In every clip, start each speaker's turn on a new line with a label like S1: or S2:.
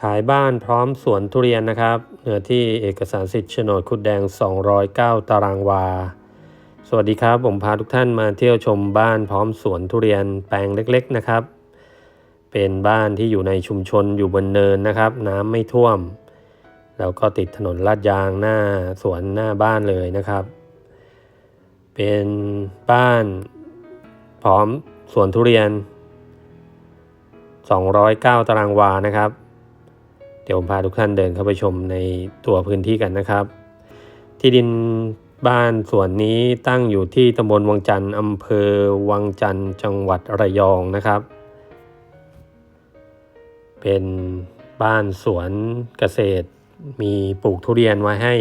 S1: ขายบ้านพร้อมสวนทุเรียนนะครับเนื้อที่เอกสารสิทธิ์โฉนดคุดแดง 209 ตารางวา สวัสดีครับผมพาทุกท่านมาเที่ยวชมบ้านพร้อมสวนทุเรียนแปลงเล็กๆนะครับ เป็นบ้านที่อยู่ในชุมชนอยู่บนเนินนะครับ น้ำไม่ท่วม แล้วก็ติดถนนลาดยางหน้าสวนหน้าบ้านเลยนะครับ เป็นบ้านพร้อมสวนทุเรียน 209 ตารางวานะครับ เดี๋ยวผมพาทุกท่านเดินเข้าไปชมในตัวพื้นที่กันนะครับ ที่ดินบ้านสวนนี้ตั้งอยู่ที่ตำบลวังจันทร์อำเภอวังจันทร์จังหวัดระยองนะครับ เป็นบ้านสวนเกษตร มีปลูกทุเรียนไว้ให้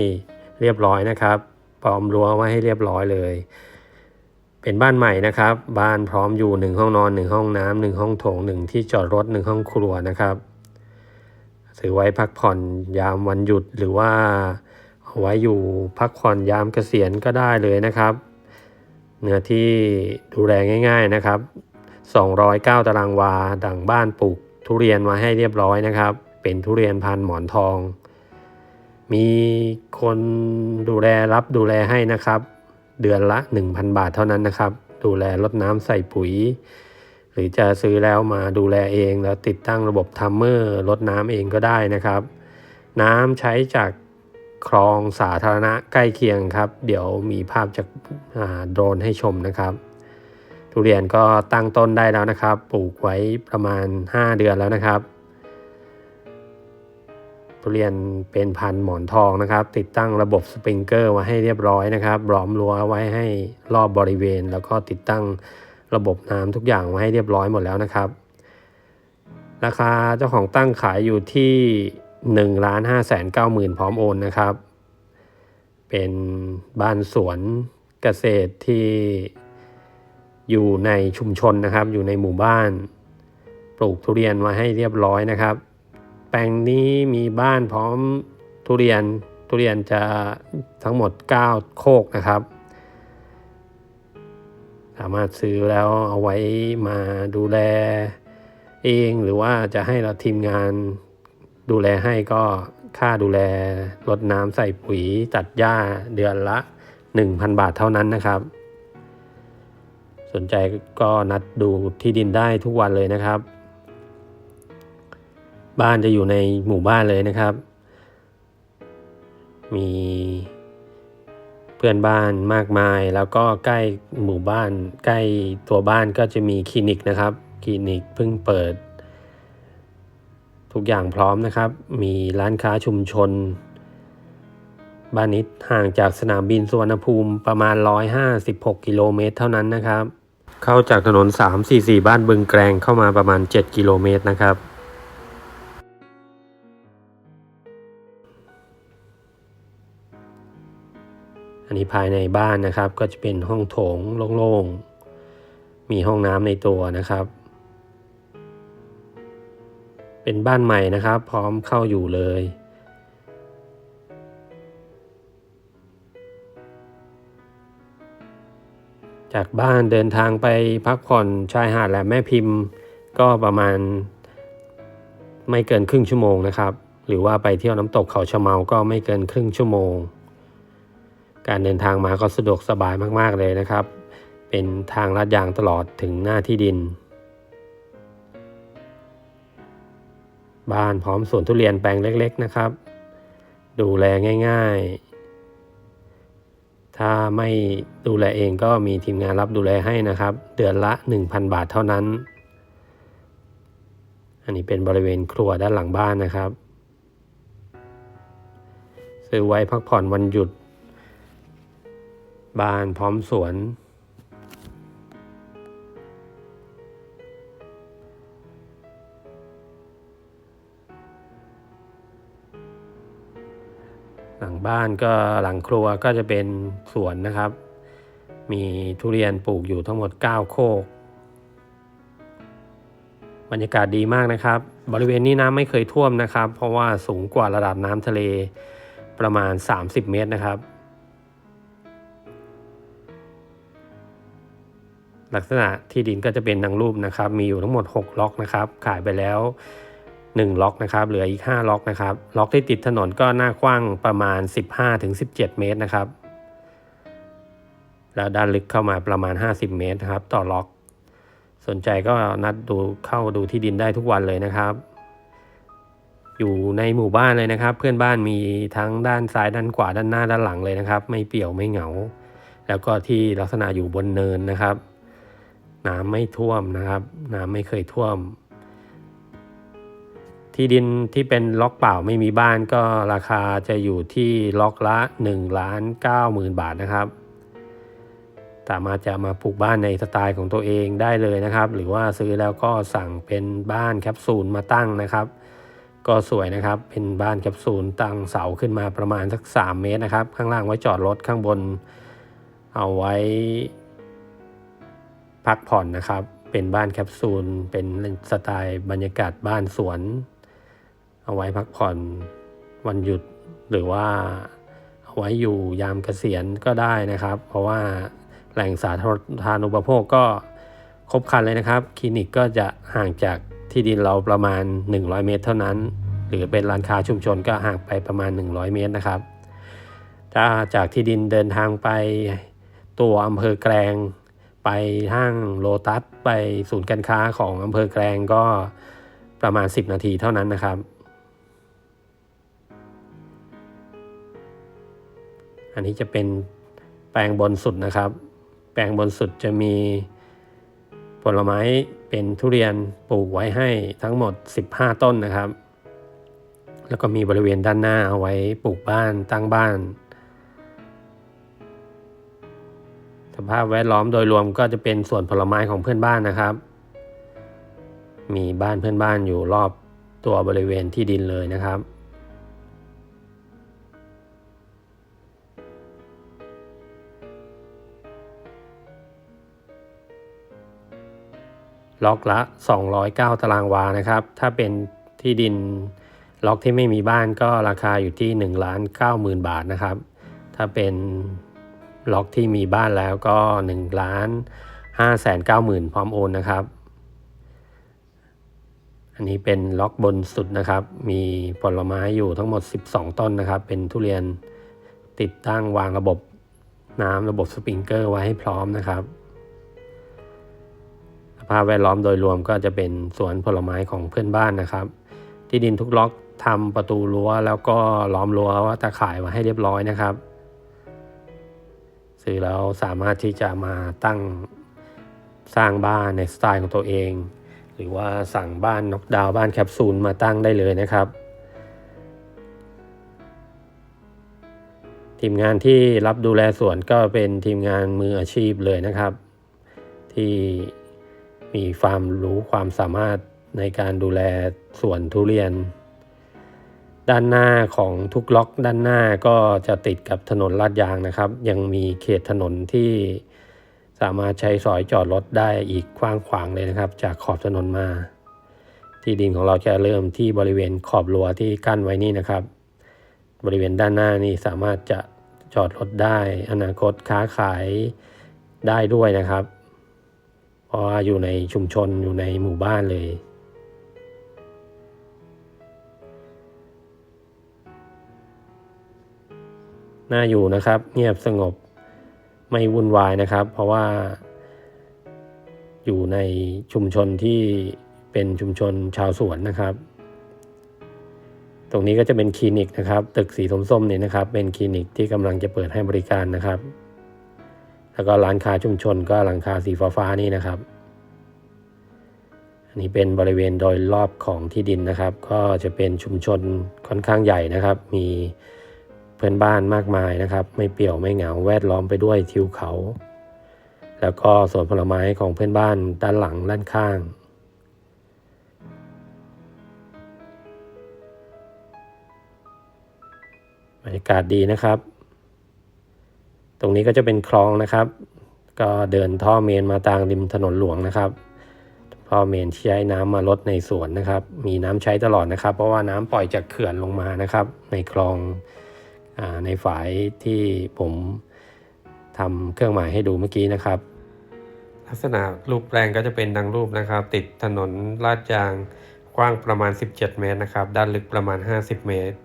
S1: เรียบร้อยนะครับ พร้อมรั้วไว้ให้เรียบร้อยเลย เป็นบ้านใหม่นะครับ บ้านพร้อมอยู่หนึ่งห้องนอนหนึ่งห้องน้ำหนึ่งห้องโถงหนึ่งที่จอดรถหนึ่งห้องครัวนะครับ ถือไว้พักผ่อนยามวันหยุดหรือว่าเอาไว้อยู่พักผ่อนยามเกษียณก็ได้เลยนะครับ เนื้อที่ดูแลง่าย ๆนะครับ 209 ตารางวาดังบ้านปลูกทุเรียนมาให้เรียบร้อยนะครับ เป็นทุเรียนพันหมอนทอง มีคนดูแลรับดูแลให้นะครับ เดือนละ 1,000 บาทเท่านั้นนะครับ ดูแลรดน้ำใส่ปุ๋ย หรือจะซื้อแล้วมาดูแลเองแล้วติดตั้งระบบทัมเมอร์รดน้ำเองก็ได้นะครับ น้ำใช้จากคลองสาธารณะใกล้เคียงครับ เดี๋ยวมีภาพจากโดรนให้ชมนะครับทุเรียนก็ตั้งต้นได้แล้วนะครับ ปลูกไว้ประมาณ 5 เดือนแล้วนะครับ ทุเรียนเป็นพันธุ์หมอนทองนะครับ ติดตั้งระบบสปริงเกอร์ไว้ให้เรียบร้อยนะครับล้อมรั้วไว้ให้รอบบริเวณ แล้วก็ติดตั้ง ระบบน้ำทุกอย่างไว้ให้เรียบร้อยหมดแล้วนะครับ ราคาเจ้าของตั้งขายอยู่ที่1ล้าน5แสน9หมื่นพร้อมโอนนะครับ เป็นบ้านสวนเกษตรที่อยู่ในชุมชนนะครับ อยู่ในหมู่บ้าน ปลูกทุเรียนไว้ให้เรียบร้อยนะครับ แปลงนี้มีบ้านพร้อมทุเรียนทุเรียนจะทั้งหมด 9 โคกนะครับ สามารถซื้อแล้วเอาไว้มาดูแลเองหรือว่าจะให้เราทีมงานดูแลให้ก็ค่าดูแลรดน้ำใส่ปุ๋ยตัดหญ้าเดือนละ 1,000 บาทเท่านั้นนะครับ สนใจก็นัดดูที่ดินได้ทุกวันเลยนะครับ บ้านจะอยู่ในหมู่บ้านเลยนะครับ มี พื่อนบ้านมากมาย แล้วก็ใกล้หมู่บ้าน ใกล้ตัวบ้านก็จะมีคลินิกนะครับคลินิกเพิ่งเปิด ทุกอย่างพร้อมนะครับ มีร้านค้าชุมชน บ้านนี้ห่างจากสนามบินสุวรรณภูมิประมาณ 156 กิโลเมตรเท่านั้นนะครับ เข้าจากถนน 344 บ้านบึงแกรงเข้ามาประมาณ 7 กิโลเมตรนะครับ นนี้ภายในบ้านนะครับ ก็จะเป็นห้องโถงโล่งๆ มีห้องน้ำในตัวนะครับ เป็นบ้านใหม่นะครับ พร้อมเข้าอยู่เลย จากบ้านเดินทางไปพักผ่อนชายหาดแหลมแม่พิมพ์ ก็ประมาณไม่เกินครึ่งชั่วโมงนะครับ หรือว่าไปเที่ยวน้ำตกเขาชะเมาก็ไม่เกินครึ่งชั่วโมง การเดินทางมาก็สะดวกสบายมากๆเลยนะครับ เป็นทางลาดยางตลอดถึงหน้าที่ดิน บ้านพร้อมสวนทุเรียนแปลงเล็ก ๆ นะครับ ดูแลง่าย ๆ ถ้าไม่ดูแลเองก็มีทีมงานรับดูแลให้นะครับ เดือนละ 1,000 บาทเท่านั้น อันนี้เป็นบริเวณครัวด้านหลังบ้านนะครับซื้อไว้พักผ่อนวันหยุด บ้านพร้อมสวน หลังบ้านก็หลังครัวก็จะเป็นสวนนะครับ มีทุเรียนปลูกอยู่ทั้งหมด 9 โคก บรรยากาศดีมากนะครับ บริเวณนี้น้ำไม่เคยท่วมนะครับ เพราะว่าสูงกว่าระดับน้ำทะเลประมาณ 30 เมตรนะครับ ลักษณะที่ดินก็จะเป็นดังรูปนะครับ มีอยู่ทั้งหมด 6 ล็อกนะครับ ขายไปแล้ว 1 ล็อกนะครับ เหลืออีก 5 ล็อกนะครับ ล็อกที่ติดถนนก็หน้ากว้างประมาณ 15-17 เมตรนะครับ แล้วด้านลึกเข้ามาประมาณ 50 เมตรนะครับ ต่อล็อก สนใจก็นัดดูเข้าดูที่ดินได้ทุกวันเลยนะครับ อยู่ในหมู่บ้านเลยนะครับ เพื่อนบ้านมีทั้งด้านซ้ายด้านขวาด้านหน้าด้านหลังเลยนะครับ ไม่เปี่ยวไม่เหงา แล้วก็ที่ลักษณะอยู่บนเนินนะครับ น้ำไม่ท่วมนะครับ น้ำไม่เคยท่วม ที่ดินที่เป็นล็อกเปล่าไม่มีบ้านก็ราคาจะอยู่ที่ล็อกละ1ล้าน9หมื่นบาทนะครับสามารถจะมาปลูกบ้านในสไตล์ของตัวเองได้เลยนะครับ หรือว่าซื้อแล้วก็สั่งเป็นบ้านแคปซูลมาตั้งนะครับ ก็สวยนะครับ เป็นบ้านแคปซูลตั้งเสาขึ้นมาประมาณสัก 3 เมตรนะครับ ข้างล่างไว้จอดรถข้างบน เอาไว้ พักผ่อนนะครับ เป็นบ้านแคปซูล เป็นสไตล์บรรยากาศบ้านสวน เอาไว้พักผ่อนวันหยุดหรือว่าเอาไว้อยู่ยามเกษียณก็ได้นะครับ เพราะว่าแหล่งสาธารณูปโภคก็ครบครันเลยนะครับ คลินิกก็จะห่างจากที่ดินเราประมาณ 100 เมตร เท่านั้น หรือเป็นร้านค้าชุมชนก็ห่างไปประมาณ 100 เมตรนะครับถ้าจากที่ดินเดินทางไปตัวอำเภอแกลง ไปห้างโลตัสไปศูนย์การค้าของอำเภอแกลงก็ประมาณ 10 นาทีเท่านั้นนะครับ อันนี้จะเป็นแปลงบนสุดนะครับ แปลงบนสุดจะมีผลไม้เป็นทุเรียนปลูกไว้ให้ทั้งหมด 15 ต้นนะครับ แล้วก็มีบริเวณด้านหน้าเอาไว้ปลูกบ้านตั้งบ้าน สภาพแวดล้อมโดยรวมก็จะเป็นส่วนผลไม้ของเพื่อนบ้านนะครับ มีบ้านเพื่อนบ้านอยู่รอบตัวบริเวณที่ดินเลยนะครับ ล็อกละ 209 ตารางวานะครับ ถ้าเป็นที่ดินล็อกที่ไม่มีบ้านก็ราคาอยู่ที่1ล้าน9หมื่นบาทนะครับ ถ้าเป็น ล็อกที่มีบ้านแล้วก็1ล้าน5แสน9หมื่นพร้อมโอนนะครับ อันนี้เป็นล็อกบนสุดนะครับ มีผลไม้อยู่ทั้งหมด 12 ต้นนะครับ เป็นทุเรียนติดตั้งวางระบบน้ำระบบสปริงเกอร์ไว้ให้พร้อมนะครับสภาพแวดล้อมโดยรวมก็จะเป็นสวนผลไม้ของเพื่อนบ้านนะครับ ที่ดินทุกล็อกทำประตูรั้วแล้วก็ล้อมรั้วว่าตะข่ายไว้ให้เรียบร้อยนะครับ ซื้อแล้วสามารถที่จะมาตั้งสร้างบ้านในสไตล์ของตัวเอง หรือว่าสั่งบ้านน็อกดาวน์บ้านแคปซูลมาตั้งได้เลยนะครับ ทีมงานที่รับดูแลสวนก็เป็นทีมงานมืออาชีพเลยนะครับ ที่มีความรู้ความสามารถในการดูแลสวนทุเรียน ด้านหน้าของทุกล็อกด้านหน้าก็จะติดกับถนนลาดยางนะครับ ยังมีเขตถนนที่สามารถใช้สอยจอดรถได้อีกกว้างขวางเลยนะครับ จากขอบถนนมา ที่ดินของเราจะเริ่มที่บริเวณขอบรั้วที่กั้นไว้นี่นะครับ บริเวณด้านหน้านี่สามารถจะจอดรถได้ อนาคตค้าขายได้ด้วยนะครับ เพราะว่าอยู่ในชุมชนอยู่ในหมู่บ้านเลย น่าอยู่นะครับ เงียบสงบไม่วุ่นวายนะครับ เพราะว่าอยู่ในชุมชนที่เป็นชุมชนชาวสวนนะครับ ตรงนี้ก็จะเป็นคลินิกนะครับ ตึกสีส้มๆเนี่ยนะครับ เป็นคลินิกที่กำลังจะเปิดให้บริการนะครับ แล้วก็ร้านค้าชุมชนก็หลังคาสีฟ้าๆนี่นะครับ อันนี้เป็นบริเวณโดยรอบของที่ดินนะครับ ก็จะเป็นชุมชนค่อนข้างใหญ่นะครับ มี พื่อนบ้านมากมายนะครับ ไม่เปี่ยวไม่เหงาแวดล้อมไปด้วยทิวเขา แล้วก็สวนผลไม้ของเพื่อนบ้านด้านหลังด้านข้างบรรยากาศดีนะครับ ตรงนี้ก็จะเป็นคลองนะครับ ก็เดินท่อเมนมาตามริมถนนหลวงนะครับท่อเมนที่ใช้น้ำมาลดในสวนนะครับ มีน้ำใช้ตลอดนะครับ เพราะว่าน้ำปล่อยจากเขื่อนลงมานะครับ ในคลอง ในฝายที่ผมทำเครื่องหมายให้ดูเมื่อกี้นะครับ ลักษณะรูปแปลงก็จะเป็นดังรูปนะครับ ติดถนนลาดยางกว้างประมาณ 17 เมตรนะครับ ด้านลึกประมาณ 50 เมตร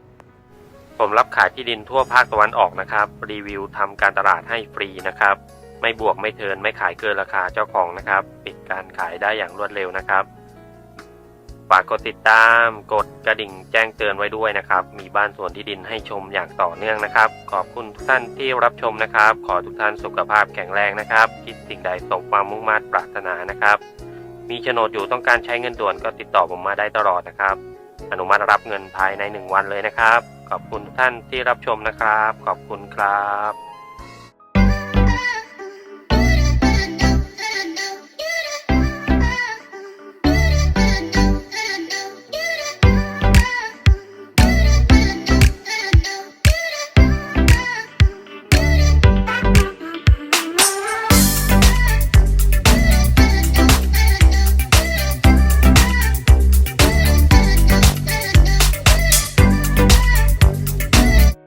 S1: ผมรับขายที่ดินทั่วภาคตะวันออกนะครับ รีวิวทำการตลาดให้ฟรีนะครับ ไม่บวกไม่เทินไม่ขายเกินราคาเจ้าของนะครับ ปิดการขายได้อย่างรวดเร็วนะครับ ฝากกดติดตาม กดกระดิ่งแจ้งเตือนไว้ด้วยนะครับ มีบ้านสวนที่ดินให้ชมอย่างต่อเนื่องนะครับ ขอบคุณทุกท่านที่รับชมนะครับ ขอทุกท่านสุขภาพแข็งแรงนะครับ คิดสิ่งใดสมความมุ่งมั่นปรารถนานะครับ มีโฉนดอยู่ต้องการใช้เงินด่วนก็ติดต่อผมมาได้ตลอดนะครับ อนุมัติรับเงินภายใน 1 วันเลยนะครับ ขอบคุณทุกท่านที่รับชมนะครับ ขอบคุณครับ